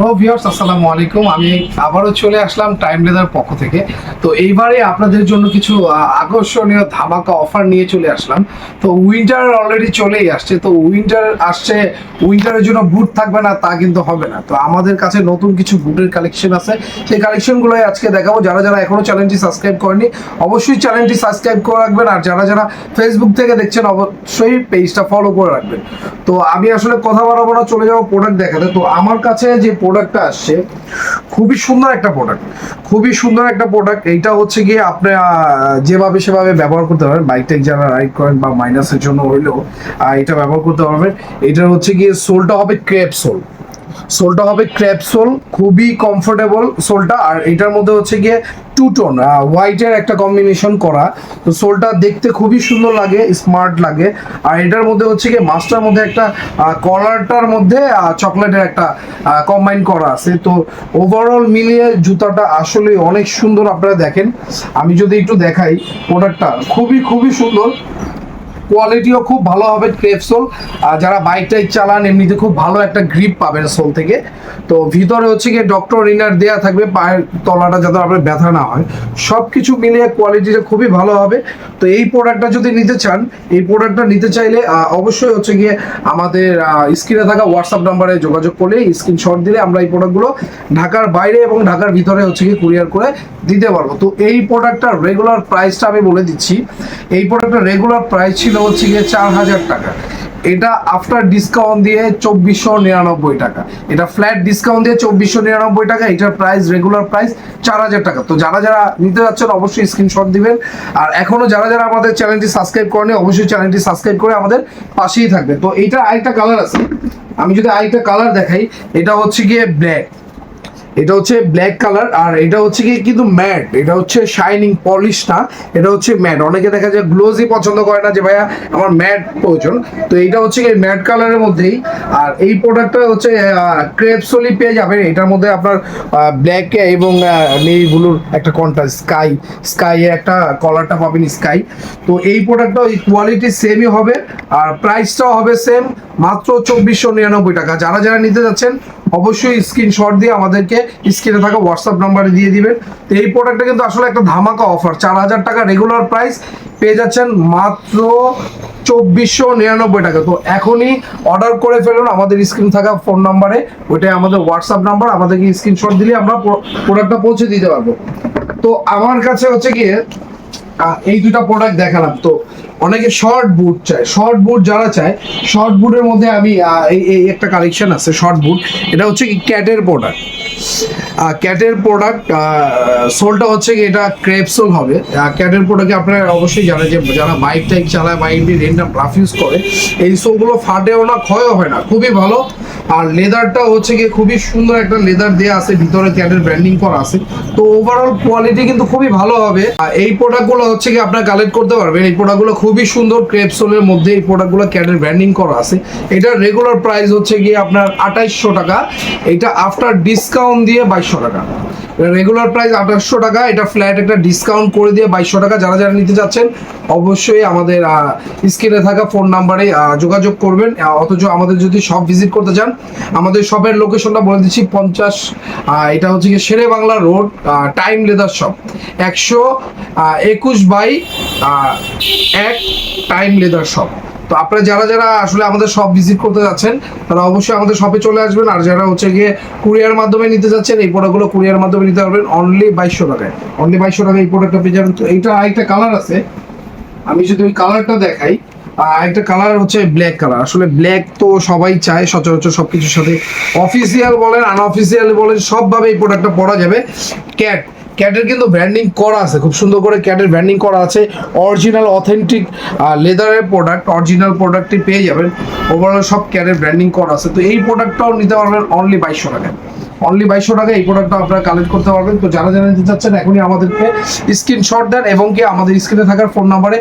Hello viewers আসসালামু আলাইকুম। আমি আবারও চলে আসলাম টাইম লেদার পক্ষ থেকে। তো এইবারে আপনাদের জন্য কিছু আকর্ষণীয় ধামাকা অফার নিয়ে চলে আসলাম। তো উইন্টার অলরেডি চলেই আসছে। তো উইন্টার আসছে উইন্টারের জন্য বুট থাকবে না, তা কিন্তু হবে না। তো আমাদের কাছে নতুন কিছু বুটের কালেকশন আছে। সেই কালেকশনগুলোই আজকে দেখাবো। যারা যারা এখনও চ্যানেলটি সাবস্ক্রাইব করেনি অবশ্যই চ্যানেলটি সাবস্ক্রাইব করে রাখবেন। আর যারা যারা ফেসবুক থেকে দেখছেন, অবশ্যই পেজটা ফলো করে রাখবেন। তো আমি আসলে কথা বাড়াবো না, চলে যাব প্রোডাক্ট দেখাতে। তো আমার কাছে যে প্রোডাক্টটা আসছে, খুবই সুন্দর একটা প্রোডাক্ট খুবই সুন্দর একটা প্রোডাক্ট এইটা হচ্ছে গিয়ে আপনি যেভাবে সেভাবে ব্যবহার করতে পারেন বাইকটাই যারা রাইড করেন বা মাইনাসের জন্য হইলেও এটা ব্যবহার করতে পারবেন। এটা হচ্ছে গিয়ে সোলটা হবে ক্রেপ সোল সোলটা হবে ক্র্যাপ সোল, খুবই কমফোর্টেবল সোলটা। আর এটার মধ্যে হচ্ছে গিয়ে টু টোন হোয়াইটের একটা কম্বিনেশন করা। তো সোলটা দেখতে খুবই সুন্দর লাগে স্মার্ট লাগে। আর এটার মধ্যে হচ্ছে গিয়ে মাছটার মধ্যে একটা কলারটার মধ্যে চকলেটের একটা কম্বাইন করা আছে। তো ওভারঅল মিলিয়ে জুতাটা আসলে অনেক সুন্দর আপনারা দেখেন। আমি যদি একটু দেখাই প্রোডাক্টটা খুবই খুবই সুন্দর। কোয়ালিটিও খুব ভালো হবে ক্রেপ সোল আর যারা বাইক টাইক চালান, এমনিতে খুব ভালো একটা গ্রিপ পাবেন সোল থেকে। তো ভিতরে হচ্ছে গিয়ে ডক্টর ইনার দেয়া থাকবে, পায়ের তলাটা যাতে আপনার ব্যথা না হয়। সব কিছু মিলিয়ে কোয়ালিটিটা খুবই ভালো হবে। তো এই প্রোডাক্টটা যদি নিতে চান, এই প্রোডাক্টটা নিতে চাইলে অবশ্যই হচ্ছে গিয়ে আমাদের স্ক্রিনে থাকা হোয়াটসঅ্যাপ নাম্বারে যোগাযোগ করলে স্ক্রিনশট দিলে আমরা এই প্রোডাক্টগুলো ঢাকার বাইরে এবং ঢাকার ভিতরে হচ্ছে গিয়ে কুরিয়ার করে দিতে পারব। তো এই প্রোডাক্টটার রেগুলার প্রাইসটা আমি বলে দিচ্ছি। এই প্রোডাক্টের রেগুলার প্রাইস ছিল হচ্ছে গিয়ে চার হাজার টাকা। এটা আফটার ডিসকাউন্ট দিয়ে চব্বিশশো নিরানব্বই টাকা। এটা ফ্ল্যাট ডিসকাউন্ট দিয়ে চব্বিশশো নিরানব্বই টাকা, এটার প্রাইস রেগুলার প্রাইস চার হাজার টাকা। তো যারা যারা নিতে যাচ্ছেন অবশ্যই স্ক্রিনশট দিবেন। আর এখনও যারা যারা আমাদের চ্যানেলটি সাবস্ক্রাইব করেনি অবশ্যই চ্যানেলটি সাবস্ক্রাইব করে আমাদের পাশেই থাকবে তো এইটা আরেকটা কালার আছে। আমি যদি আরেকটা কালার দেখাই, এটা হচ্ছে গিয়ে ব্ল্যাক এটা হচ্ছে ব্ল্যাক কালার আর এটা হচ্ছে কি কিন্তু ম্যাট এটা হচ্ছে শাইনিং পলিশ না, এটা হচ্ছে ম্যাট অনেকে দেখা যায় গ্লোজি পছন্দ করে না যে, ভাইয়া, আমার ম্যাট প্রয়োজন। তো এটা হচ্ছে কি ম্যাট কালারের মধ্যেই। আর এই প্রোডাক্টটা হচ্ছে ক্রেপসলি পেয়ে যাবেন। এটার মধ্যে আপনার ব্ল্যাক এবং নেভি ব্লুর একটা কন্ট্রাস্ট স্কাই স্কাই এর একটা কলারটা পাবেন স্কাই তো এই প্রোডাক্টটা ওই কোয়ালিটি সেমই হবে। আর প্রাইসটাও হবে সেম মাত্র চব্বিশশো নিরানব্বই টাকা। যারা যারা নিতে যাচ্ছেন অবশ্যই স্ক্রিনশট দিয়ে আমাদেরকে স্ক্রিনে থাকা হোয়াটসঅ্যাপ নাম্বারে দিয়ে দিবেন। তো এই প্রোডাক্টটা কিন্তু আসলে একটা ধামাকা অফার চার হাজার টাকা রেগুলার প্রাইস পেয়ে যাচ্ছেন মাত্র চব্বিশশো নিরানব্বই টাকা। তো এখনই অর্ডার করে ফেলুন আমাদের স্ক্রিন থাকা ফোন নাম্বারে ওইটাই আমাদের হোয়াটসঅ্যাপ নাম্বার আমাদেরকে স্ক্রিনশট দিলে আমরা প্রোডাক্টটা পৌঁছে দিতে পারব। তো আমার কাছে হচ্ছে গিয়ে এই দুটা প্রোডাক্ট দেখালাম। তো অনেকে শর্ট বুট চায়। শর্ট বুট যারা চায় শর্ট বুটের মধ্যে আমি এই একটা কালেকশন আছে শর্ট বুট এটা হচ্ছে ক্যাটের প্রোডাক্ট ক্যাটের প্রোডাক্ট সোলটা হচ্ছে কি এটা ক্রেপ সোল হবে। ক্যাটের প্রোডাক্টে আপনারা অবশ্যই জানেন যে যারা বাইক টাইক চালায় বা এমনি রেন্ট রাফ ইউজ করে, এই সোলগুলো ফাটেও না, ক্ষয়ও হয় না, খুবই ভালো। আর লেদারটা হচ্ছে গিয়ে খুবই সুন্দর একটা লেদার দেওয়া আছে, ভিতরে ক্যাটের ব্র্যান্ডিং করা আছে। তো ওভারঅল কোয়ালিটি কিন্তু খুবই ভালো হবে। আর এই প্রোডাক্টগুলো হচ্ছে কি আপনারা কালেক্ট করতে পারবেন। এই প্রোডাক্টগুলো খুবই সুন্দর, ক্রেপ সোলের মধ্যে এই প্রোডাক্টগুলো ক্যাটের ব্র্যান্ডিং করা আছে। এটার রেগুলার প্রাইস হচ্ছে গিয়ে আপনার আঠাইশশো টাকা। এটা আফটার ডিসকাউন্ট দিয়ে বাইশশো টাকা। রেগুলার প্রাইস আঠাশশো টাকা, এটা ফ্ল্যাট একটা ডিসকাউন্ট করে দিয়ে বাইশশো টাকা। যারা যারা নিতে যাচ্ছেন, অবশ্যই আমাদের স্ক্রিনে থাকা ফোন নাম্বারে যোগাযোগ করবেন। অথচ আমাদের যদি শপ ভিজিট করতে চান, আমাদের শপের লোকেশনটা বলে দিচ্ছি পঞ্চাশ এটা হচ্ছে কি Shere Bangla road time leather shop একশো একুশ বাই এক টাইম লেদার শপ তো আপনারা যারা যারা আসলে আমাদের শপ ভিজিট করতে যাচ্ছেন, তারা অবশ্যই আমাদের শপে চলে আসবেন। আর যারা হচ্ছে গিয়ে কুরিয়ার মাধ্যমে নিতে যাচ্ছেন, এই প্রোডাক্টগুলো কুরিয়ার মাধ্যমে নিতে পারবেন অনলি বাইশশো টাকায়। অনলি বাইশশো টাকায় এই প্রোডাক্টটা পেয়ে যাবেন। তো এইটা আরেকটা কালার আছে। আমি যদি ওই কালারটা দেখাই একটা কালার হচ্ছে ব্ল্যাক কালার আসলে ব্ল্যাক তো সবাই চায়, সচরাচর সব কিছুর সাথে অফিসিয়াল বলেন আনঅফিসিয়াল বলেন, সবভাবে এই প্রোডাক্টটা পরা যাবে। ক্যাট ক্যাটের কিন্তু ব্র্যান্ডিং করা আছে, খুব সুন্দর করে ক্যাটের ব্র্যান্ডিং করা আছে। অরিজিনাল অথেন্টিক লেদারের প্রোডাক্ট অরিজিনাল প্রোডাক্টটি পেয়ে যাবেন। ওভারঅল সব ক্যাটের ব্র্যান্ডিং করা আছে। তো এই প্রোডাক্টটাও নিতে পারবেন অনলি বাইশশো টাকায়। অনলি বাইশশো টাকা এই প্রোডাক্টটা আপনারা কালেক্ট করতে পারবেন। তো যারা যারা নিতে চাচ্ছেন, এখনই আমাদেরকে স্ক্রিনশট দেন এবং কি আমাদের স্ক্রিনে থাকার ফোন নাম্বারে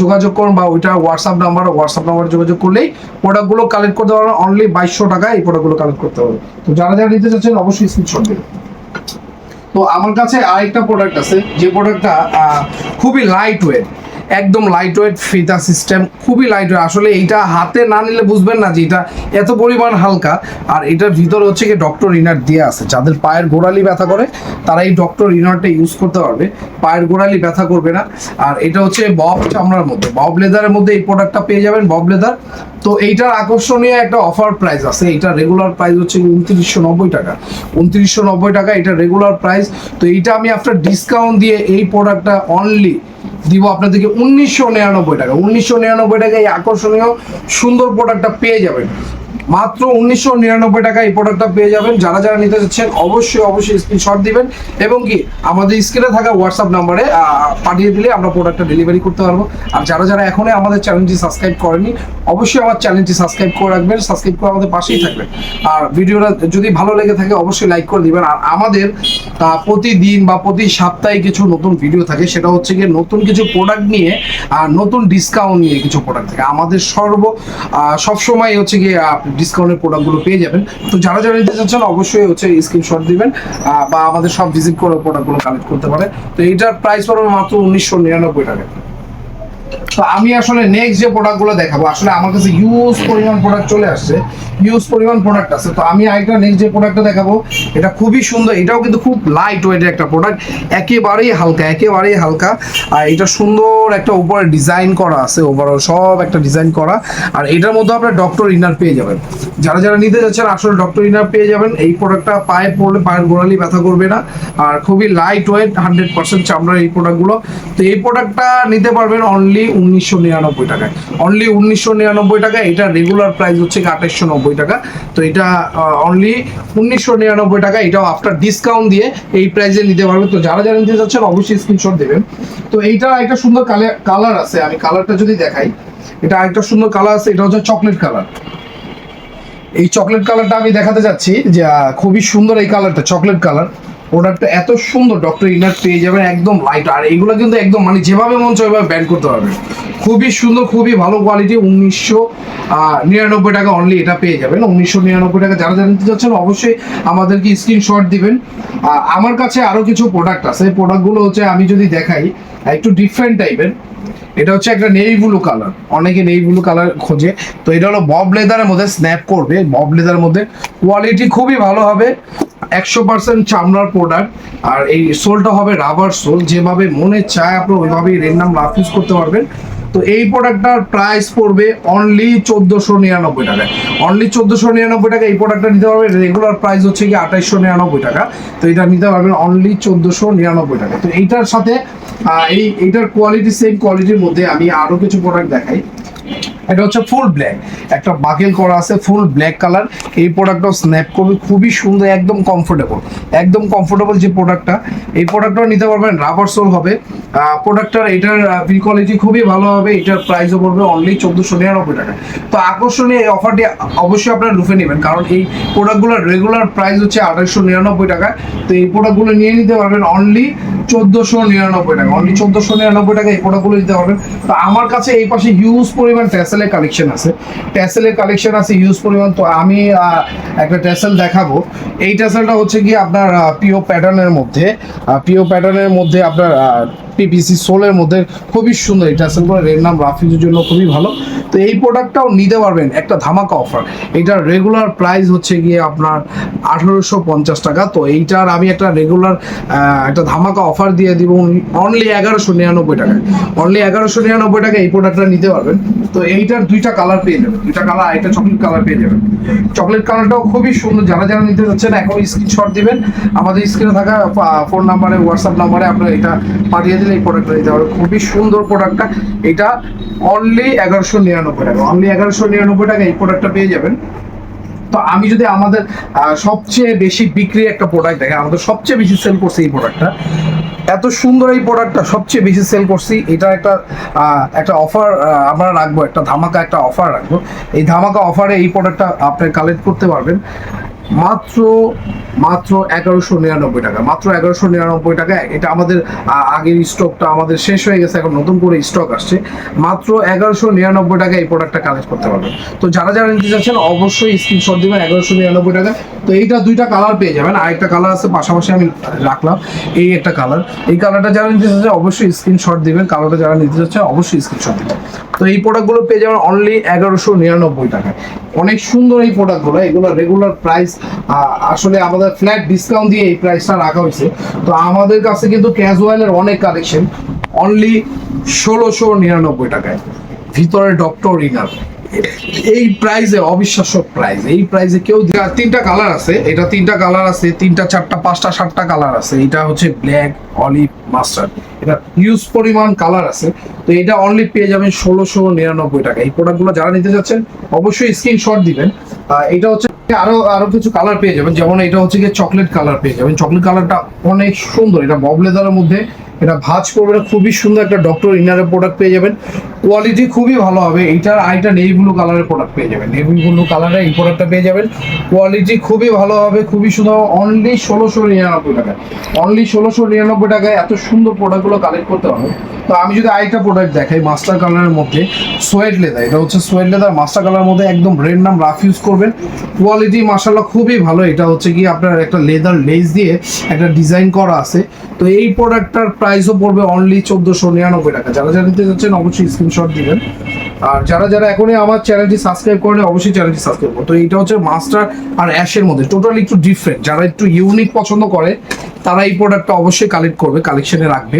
যোগাযোগ করুন বা ওইটা হোয়াটসঅ্যাপ নাম্বার হোয়াটসঅ্যাপ নাম্বারে যোগাযোগ করলেই প্রোডাক্টগুলো কালেক্ট করতে পারবেন। অনলি বাইশশো টাকা এই প্রোডাক্টগুলো কালেক্ট করতে পারবেন। তো যারা যারা নিতে চাচ্ছেন, অবশ্যই স্ক্রিনশট দেবেন তো আমার কাছে আরেকটা প্রোডাক্ট আছে যে প্রোডাক্টটা খুবই লাইট ওয়েট একদম লাইট ওয়েট ফিতা সিস্টেম খুবই লাইট ওয়েট আসলে এইটা হাতে না নিলে বুঝবেন না যে এটা এত পরিমাণ হালকা। আর এটার ভিতরে হচ্ছে কি ডক্টর ইনার দিয়ে আছে। যাদের পায়ের গোড়ালি ব্যথা করে, তারা এই ডক্টর ইনারটা ইউজ করতে পারবে। পায়ের গোড়ালি ব্যথা করবে না। আর এটা হচ্ছে বব চামড়ার মধ্যে। বব লেদারের মধ্যে এই প্রোডাক্টটা পেয়ে যাবেন বব লেদার তো এইটার আকর্ষণীয় একটা অফার প্রাইস আছে। এটা রেগুলার প্রাইস হচ্ছে উনত্রিশশো নব্বই টাকা। উনত্রিশশো নব্বই টাকা এটা রেগুলার প্রাইস তো এইটা আমি আফটার ডিসকাউন্ট দিয়ে এই প্রোডাক্টটা অনলি দিব আপনাদেরকে উনিশশো নিরানব্বই টাকা। উনিশশো নিরানব্বই টাকা এই আকর্ষণীয় সুন্দর প্রোডাক্টটা পেয়ে যাবেন। মাত্র উনিশশো নিরানব্বই টাকা এই প্রোডাক্টটা পেয়ে যাবেন। যারা যারা নিতে চাচ্ছেন, অবশ্যই অবশ্যই স্ক্রিনশট দিবেন এবং কি, আমাদের স্ক্রিনে থাকা হোয়াটসঅ্যাপ নাম্বারে পাঠিয়ে দিলে আমরা প্রোডাক্টটা ডেলিভারি করতে পারব। আর যারা যারা এখনই আমাদের চ্যানেলটি সাবস্ক্রাইব করেনি অবশ্যই আমার চ্যানেলটি সাবস্ক্রাইব করে রাখবেন সাবস্ক্রাইব করে আমাদের পাশেই থাকবেন। আর ভিডিওটা যদি ভালো লেগে থাকে, অবশ্যই লাইক করে দিবেন। আর আমাদের প্রতিদিন বা প্রতি সপ্তাহে কিছু নতুন ভিডিও থাকে, সেটা হচ্ছে গিয়ে নতুন কিছু প্রোডাক্ট নিয়ে, আর নতুন ডিসকাউন্ট নিয়ে কিছু প্রোডাক্ট থাকে। আমাদের সর্ব সবসময় হচ্ছে গিয়ে ডিসকাউন্টের প্রোডাক্টগুলো পেয়ে যাবেন। তো যারা যারা নিতে চাচ্ছেন, অবশ্যই হচ্ছে স্ক্রিনশট দিবেন বা আমাদের সব ভিজিট করে প্রোডাক্টগুলো কালেক্ট করতে পারে। তো এটার প্রাইস পড়বে মাত্র উনিশশো নিরানব্বই টাকা। তো আমি আসলে নেক্সট যে প্রোডাক্টগুলো দেখাবো, আসলে আমার কাছে ইউজ পরিমাণ প্রোডাক্ট চলে আসছে। ইউজ পরিমাণ প্রোডাক্ট আছে, তো আমি আরেকটা নেক্সট যে প্রোডাক্টটা দেখাবো, এটা খুবই সুন্দর, এটাও কিন্তু খুব লাইট ওয়েটের একটা প্রোডাক্ট একেবারেই হালকা একেবারেই হালকা, আর এটা সুন্দর একটা উপরে ডিজাইন করা আছে ওভারঅল সব একটা ডিজাইন করা, আর এটার মধ্যে আপনার ডক্টর ইনার পেয়ে যাবেন। যারা যারা নিতে যাচ্ছেন, আসলে ডক্টর ইনার পেয়ে যাবেন, এই প্রোডাক্টটা পায়ে পড়লে পায়ের গোড়ালি ব্যথা করবে না, আর খুবই লাইট ওয়েট হান্ড্রেড পার্সেন্ট চামড়ার এই প্রোডাক্টগুলো তো এই প্রোডাক্টটা নিতে পারবেন অনলি উনিশশো নিরানব্বই টাকায়। অনলি উনিশশো নিরানব্বই টাকা এটা রেগুলার প্রাইস হচ্ছে আঠাশশো নব্বই টাকা। তো এটা অনলি উনিশশো নিরানব্বই টাকা এটাও আফটার ডিসকাউন্ট দিয়ে এই প্রাইসে নিতে পারবেন তো যারা যারা নিতে যাচ্ছেন অবশ্যই স্ক্রিনশট দেবেন। তো এইটা একটা সুন্দর কালার আছে। আমি কালারটা যদি দেখাই, এটা আরেকটা সুন্দর কালার আছে, এটা হচ্ছে চকলেট কালার এই চকলেট কালারটা আমি দেখাতে যাচ্ছি যে খুবই সুন্দর এই কালারটা চকলেট কালার প্রোডাক্টটা এত সুন্দর ডক্টর ইনার পেয়ে যাবেন একদম লাইট আর এগুলো কিন্তু একদম মানে যেভাবে মন চায় ওইভাবে ব্যান্ড করতে পারবেন। খুবই সুন্দর, খুবই ভালো কোয়ালিটি উনিশশো নিরানব্বই টাকা অনলি এটা পেয়ে যাবেন। উনিশশো নিরানব্বই টাকা যারা জানতে চাচ্ছেন অবশ্যই আমাদেরকে স্ক্রিনশট দিবেন। আমার কাছে আরও কিছু প্রোডাক্ট আছে। প্রোডাক্টগুলো হচ্ছে আমি যদি দেখাই, একটু ডিফারেন্ট টাইপের এটা হচ্ছে একটা নেই ব্লু কালার। অনেকে নেই ব্লু কালার খোঁজে। তো এটা হলো বব লেদারের মধ্যে স্ন্যাপ করবে। বব লেদারের মধ্যে কোয়ালিটি খুবই ভালো হবে। একশো পার্সেন্ট চামড়ার প্রোডাক্ট আর এই সোলটা হবে রাবার সোল। যেভাবে মনে চায় আপনি ওইভাবেই রেন নাম ইউজ করতে পারবেন। তো এই প্রোডাক্টটার প্রাইস পড়বে অনলি চোদ্দোশো নিরানব্বই টাকায়। অনলি চোদ্দোশো নিরানব্বই টাকা এই প্রোডাক্টটা নিতে পারবেন রেগুলার প্রাইস হচ্ছে কি আঠাইশশো নিরানব্বই টাকা। তো এটা নিতে পারবেন অনলি চোদ্দোশো নিরানব্বই টাকা তো এইটার সাথে এই এটার কোয়ালিটি সেম কোয়ালিটির মধ্যে আমি আরও কিছু প্রোডাক্ট দেখাই। এটা হচ্ছে ফুল ব্ল্যাক একটা বাকেল করা আছে ফুল ব্ল্যাক কালার এই প্রোডাক্টটাও স্ন্যাপ করবে, খুবই সুন্দর, একদম কমফোর্টেবল একদম কমফোর্টেবল যে প্রোডাক্টটা এই প্রোডাক্টটাও নিতে পারবেন রাবার সোল হবে। প্রোডাক্টটার এটার বিল কোয়ালিটি খুবই ভালো হবে, এটার প্রাইসও পড়বে অনলি চোদ্দোশো নিরানব্বই টাকা। তো আকর্ষণীয় এই অফারটি অবশ্যই আপনারা লুফে নেবেন, কারণ এই প্রোডাক্টগুলোর রেগুলার প্রাইস হচ্ছে আঠাশশো নিরানব্বই টাকা। তো এই প্রোডাক্টগুলো নিয়ে নিতে পারবেন অনলি চোদ্দোশো নিরানব্বই টাকা অনলি চোদ্দোশো নিরানব্বই টাকা এই প্রোডাক্টগুলো নিতে পারবেন। তো আমার কাছে এই পাশে হিউজ পরিমাণ ট্যাসেলের কালেকশন আছে। ট্যাসেলের কালেকশন আছে হিউজ পরিমাণ, তো আমি একটা ট্যাসেল দেখাবো। এই ট্যাসেলটা হচ্ছে কি আপনার পিও প্যাটার্নের মধ্যে পিও প্যাটার্নের মধ্যে আপনার পিপিসি সোলের মধ্যে খুবই সুন্দর, এটা ট্যাসেলগুলো এর নাম রাফিজের জন্য খুবই ভালো। তো এই প্রোডাক্টটাও নিতে পারবেন, একটা ধামাকা অফার এটার রেগুলার প্রাইস হচ্ছে গিয়ে আপনার আঠারোশো পঞ্চাশ টাকা। তো এইটার আমি একটা রেগুলার একটা ধামাকা অফার দিয়ে দিব অনলি এগারোশো নিরানব্বই টাকায়। অনলি এগারোশো নিরানব্বই টাকা এই প্রোডাক্টটা নিতে পারবেন। তো এইটার দুইটা কালার পেয়ে যাবেন। দুইটা কালার একটা চকলেট কালার পেয়ে যাবেন। চকলেট কালারটাও খুবই সুন্দর। যারা যারা নিতে যাচ্ছেন এখন স্ক্রিনশট দিবেন। আমাদের স্ক্রিনে থাকা ফোন নাম্বারে হোয়াটসঅ্যাপ নাম্বারে আপনারা এটা পাঠিয়ে দিলে এই প্রোডাক্টটা নিতে পারবেন খুবই সুন্দর প্রোডাক্টটা এটা অনলি এগারোশো নিরানব্বই টাকা। অনলি এগারোশো নিরানব্বই টাকা এই প্রোডাক্টটা পেয়ে যাবেন। তো আমি যদি আমাদের সবচেয়ে বেশি বিক্রি একটা প্রোডাক্ট দেখে আমাদের সবচেয়ে বেশি সেল করছে এই প্রোডাক্টটা এত সুন্দর এই প্রোডাক্টটা সবচেয়ে বেশি সেল করছি। এটা একটা একটা অফার আমরা রাখব। একটা ধামাকা একটা অফার রাখব। এই ধামাকা অফারে এই প্রোডাক্টটা আপনি কালেক্ট করতে পারবেন। মাত্র মাত্র এগারোশো নিরানব্বই টাকা, মাত্র এগারোশো নিরানব্বই টাকা এটা আমাদের আগের স্টকটা আমাদের শেষ হয়ে গেছে, এখন নতুন করে স্টক আসছে। মাত্র এগারোশো নিরানব্বই টাকা এই প্রোডাক্টটা কালেক্ট করতে পারবেন। তো যারা যারা নিতে চাচ্ছেন, অবশ্যই স্ক্রিনশট দিবেন, এগারোশো নিরানব্বই টাকা তো এইটা দুইটা কালার পেয়ে যাবেন। আরেকটা কালার আছে, পাশাপাশি আমি রাখলাম, এই একটা কালার এই কালারটা যারা নিতে চাচ্ছে, অবশ্যই স্ক্রিনশট দিবেন। কালারটা যারা নিতে চাচ্ছে, অবশ্যই স্ক্রিনশট দিবেন। তো এই প্রোডাক্টগুলো পেয়ে যাবেন অনলি এগারোশো নিরানব্বই টাকায়। অনেক সুন্দর এই প্রোডাক্টগুলো এগুলো রেগুলার প্রাইস আসলে আমাদের ফ্ল্যাট ডিসকাউন্ট দিয়ে এই প্রাইসটা রাখা হয়েছে। তো আমাদের কাছে কিন্তু ক্যাজুয়ালের অনেক কালেকশন অনলি ষোলোশো নিরানব্বই টাকায়। ভিতরে ডক্টর রিনার এই প্রাইজে অবিশ্বাস্য প্রাইস এই প্রাইজে কেউ তিনটা কালার আছে। এটা তিনটা কালার আছে, তিনটা, চারটা, পাঁচটা, সাতটা কালার আছে। এটা হচ্ছে ব্ল্যাক অলিভ মাস্টার্ড এটা হিউজ পরিমাণ কালার আছে। তো এটা অনলি পেয়ে যাবেন ষোলোশো নিরানব্বই টাকা এই প্রোডাক্টগুলো যারা নিতে যাচ্ছেন, অবশ্যই স্ক্রিনশট দিবেন। এটা হচ্ছে আরও আরও কিছু কালার পেয়ে যাবেন। যেমন এটা হচ্ছে গিয়ে চকলেট কালার পেয়ে যাবেন। চকলেট কালারটা অনেক সুন্দর। এটা ববলেদারের মধ্যে এটা ভাঁজ করবে খুবই সুন্দর একটা ডক্টর ইনারের প্রোডাক্ট পেয়ে যাবেন। কোয়ালিটি খুবই ভালো হবে। এইটার আইটা নেভি ব্লু কালারের প্রোডাক্ট পেয়ে যাবেন। নেভি ব্লু কালারের এই প্রোডাক্টটা পেয়ে যাবেন। কোয়ালিটি খুবই ভালো হবে। খুবই সুন্দর। অনলি ষোলোশো নিরানব্বই টাকায়। অনলি ষোলোশো নিরানব্বই টাকায় এত সুন্দর প্রোডাক্টগুলো কালেক্ট করতে পারবে তো আমি যদি আরেকটা প্রোডাক্ট দেখাই মাস্টার কালারের মধ্যে সোয়েট লেদার এটা হচ্ছে সোয়েট লেদার মাস্টার কালারের মধ্যে একদম রেড নাম রাফ ইউজ করবেন। কোয়ালিটি মাসাল্লাহ খুবই ভালো, এটা হচ্ছে কি আপনার একটা লেদার লেস দিয়ে একটা ডিজাইন করা আছে। তো এই প্রোডাক্টটার প্রাইসও পড়বে অনলি চোদ্দোশো নিরানব্বই টাকা। যারা যারা নিতে যাচ্ছেন অবশ্যই স্ক্রিনশট দিবেন। আর যারা যারা এখনই আমার চ্যানেলটি সাবস্ক্রাইব করেন অবশ্যই চ্যানেলটি সাবস্ক্রাইব করো তো এইটা হচ্ছে মাস্টার আর অ্যাশের মধ্যে টোটালি একটু ডিফারেন্ট যারা একটু ইউনিক পছন্দ করে তারা এই প্রোডাক্টটা অবশ্যই কালেক্ট করবে কালেকশনে রাখবে।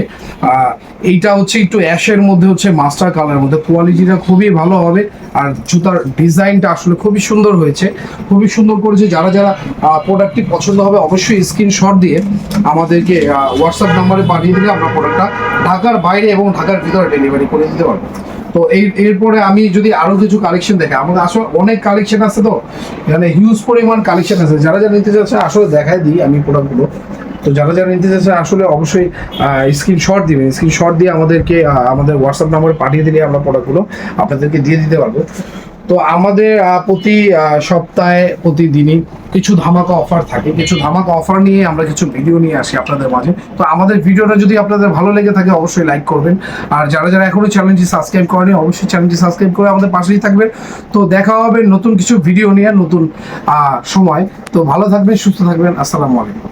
এইটা হচ্ছে একটু অ্যাশের মধ্যে হচ্ছে মাস্টার কালারের মধ্যে। কোয়ালিটিটা খুবই ভালো হবে আর জুতার ডিজাইনটা আসলে খুবই সুন্দর হয়েছে। খুবই সুন্দর করেছে। যারা যারা প্রোডাক্টটি পছন্দ হবে অবশ্যই স্ক্রিনশট দিয়ে আমাদেরকে হোয়াটসঅ্যাপ নাম্বারে পাঠিয়ে দিলে আমরা প্রোডাক্টটা ঢাকার বাইরে এবং ঢাকার ভিতরে ডেলিভারি করে দিতে পারব। তো এই, এরপরে আমি যদি আরও কিছু কালেকশন দেখে আমাদের আসলে অনেক কালেকশন আছে তো। এখানে হিউজ পরিমাণ কালেকশন আছে। যারা যারা নিতে চাচ্ছে, আসলে দেখাই দিই আমি প্রোডাক্টগুলো তো যারা যারা নিতে চাচ্ছে আসলে অবশ্যই স্ক্রিনশট দিবেন। স্ক্রিনশট দিয়ে আমাদেরকে আমাদের হোয়াটসঅ্যাপ নাম্বারে পাঠিয়ে দিলে আমরা প্রোডাক্টগুলো আপনাদেরকে দিয়ে দিতে পারব। তো আমাদের প্রতি সপ্তাহে, প্রতিদিনই কিছু ধামাকা অফার থাকে। কিছু ধামাকা অফার নিয়ে আমরা কিছু ভিডিও নিয়ে আসি আপনাদের মাঝে। তো আমাদের ভিডিওটা যদি আপনাদের ভালো লেগে থাকে, অবশ্যই লাইক করবেন। আর যারা যারা এখনও চ্যানেলটি সাবস্ক্রাইব করেনি, অবশ্যই চ্যানেলটি সাবস্ক্রাইব করে আমাদের পাশেই থাকবেন। তো দেখা হবে নতুন কিছু ভিডিও নিয়ে, নতুন সময়। তো ভালো থাকবেন, সুস্থ থাকবেন। আসসালামু আলাইকুম।